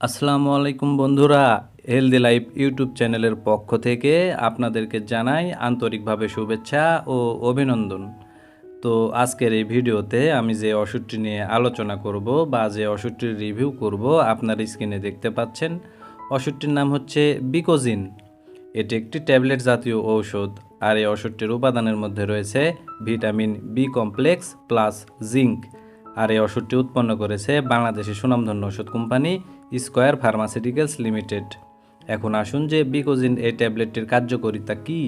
আসসালামু আলাইকুম বন্ধুরা হেলদি লাইফ ইউটিউব চ্যানেলের পক্ষ থেকে আপনাদেরকে জানাই আন্তরিকভাবে শুভেচ্ছা ও অভিনন্দন। তো আজকের এই ভিডিওতে আমি যে ওষুধটি নিয়ে আলোচনা করব বা যে ওষুধটির রিভিউ করব আপনার স্ক্রিনে দেখতে পাচ্ছেন, ওষুধটির নাম হচ্ছে বিকোজিন এটি একটি ট্যাবলেট জাতীয় ঔষধ আর এই ওষুধটির উপাদানের মধ্যে রয়েছে vitamin B complex plus zinc. আর এই ওষুধটি উৎপন্ন করেছে বাংলাদেশের সুনামধন্য ওষুধ কোম্পানি স্কয়ার ফার্মাসিউটিক্যালস লিমিটেড। এখন আসুন যে বিকোজিন এই ট্যাবলেটটির কার্যকারিতা কি,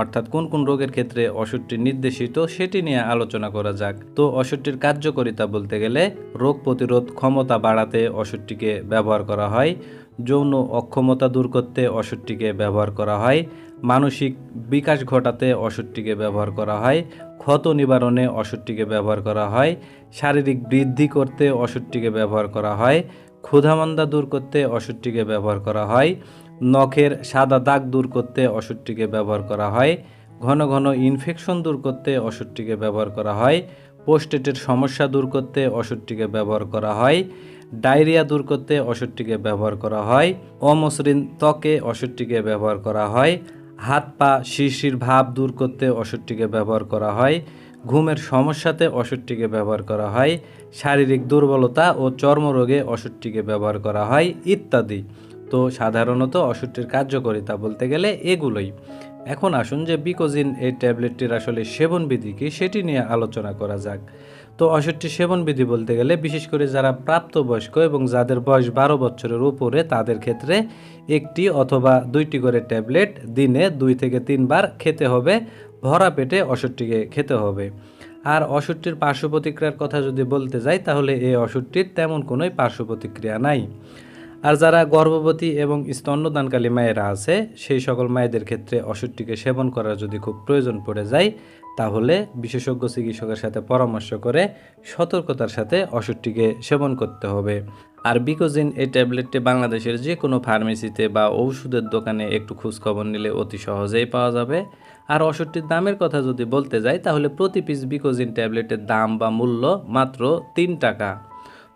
অর্থাৎ কোন কোন রোগের ক্ষেত্রে ওষুধটি নির্দেশিত সেটি নিয়ে আলোচনা করা যাক। তো ওষুধটির কার্যকারিতা বলতে গেলে, রোগ প্রতিরোধ ক্ষমতা বাড়াতে ওষুধটিকে ব্যবহার করা হয়, যৌন অক্ষমতা দূর করতে ওষুধটিকে ব্যবহার করা হয়, মানসিক বিকাশ ঘটাতে ওষুধটিকে ব্যবহার করা হয়, ক্ষত নিবারণে ওষুধটিকে ব্যবহার করা হয়, শারীরিক বৃদ্ধি করতে ওষুধটিকে ব্যবহার করা হয় ক্ষুধামন্দা দূর করতে ওষুধটিকে ব্যবহার করা হয়। নখের সাদা দাগ দূর করতে ওষুধটিকে ব্যবহার করা হয়। ঘন ঘন ইনফেকশন দূর করতে ওষুধটিকে ব্যবহার করা হয়। পোস্টেটের সমস্যা দূর করতে ওষুধটিকে ব্যবহার করা হয়। ডায়রিয়া দূর করতে ওষুধটিকে ব্যবহার করা হয়। অমসৃণ ত্বকে ওষুধটিকে ব্যবহার করা হয়। হাত পা শিরশির ভাব দূর করতে ওষুধটিকে ব্যবহার করা হয়। ঘুমের সমস্যাতে ওষুধটিকে ব্যবহার করা হয়, শারীরিক দুর্বলতা ও চর্মরোগে ওষুধটিকে ব্যবহার করা হয়, ইত্যাদি। তো সাধারণত ওষুধটির কার্যকারিতা বলতে গেলে এগুলোই। এখন আসুন যে বিকোজিন এই ট্যাবলেটটির আসলে সেবনবিধি কি, সেটি নিয়ে আলোচনা করা যাক। তো ওষুধটি সেবনবিধি বলতে গেলে বিশেষ করে যারা প্রাপ্তবয়স্ক এবং যাদের বয়স বারো বছরের উপরে, তাদের ক্ষেত্রে একটি অথবা দুইটি করে ট্যাবলেট দিনে দুই থেকে তিনবার খেতে হবে, ভরা পেটে ওষুধটিকে খেতে হবে। আর ওষুধটির পার্শ্ব প্রতিক্রিয়ার কথা যদি বলতে যাই, তাহলে এই ওষুধটির তেমন কোনোই পার্শ্ব প্রতিক্রিয়া নাই। আর যারা গর্ভবতী এবং স্তন্যদানকালী মায়েরা আছে, সেই সকল মায়েদের ক্ষেত্রে ওষুধটিকে সেবন করার যদি খুব প্রয়োজন পড়ে যায়, তাহলে বিশেষজ্ঞ চিকিৎসকের সাথে পরামর্শ করে সতর্কতার সাথে ওষুধটিকে সেবন করতে হবে। আর বিকোজিন এই ট্যাবলেটটি বাংলাদেশের যে কোনো ফার্মেসিতে বা ঔষধের দোকানে একটু খোঁজখবর নিলে অতি সহজেই পাওয়া যাবে। আর ওষুধটির দামের কথা যদি বলতে যাই, তাহলে প্রতি পিস বিকোজিন ট্যাবলেটের দাম বা মূল্য মাত্র তিন টাকা।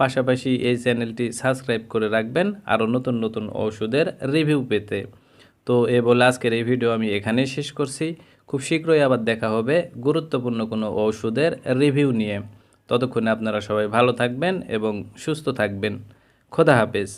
পাশাপাশি এই চ্যানেলটি সাবস্ক্রাইব করে রাখবেন আরও নতুন নতুন ওষুধের রিভিউ পেতে। তো এ বলে আজকের এই ভিডিও আমি এখানেই শেষ করছি। খুব শীঘ্রই আবার দেখা হবে গুরুত্বপূর্ণ কোনো ওষুধের রিভিউ নিয়ে। ততক্ষণে আপনারা সবাই ভালো থাকবেন এবং সুস্থ থাকবেন। খোদা হাফেজ।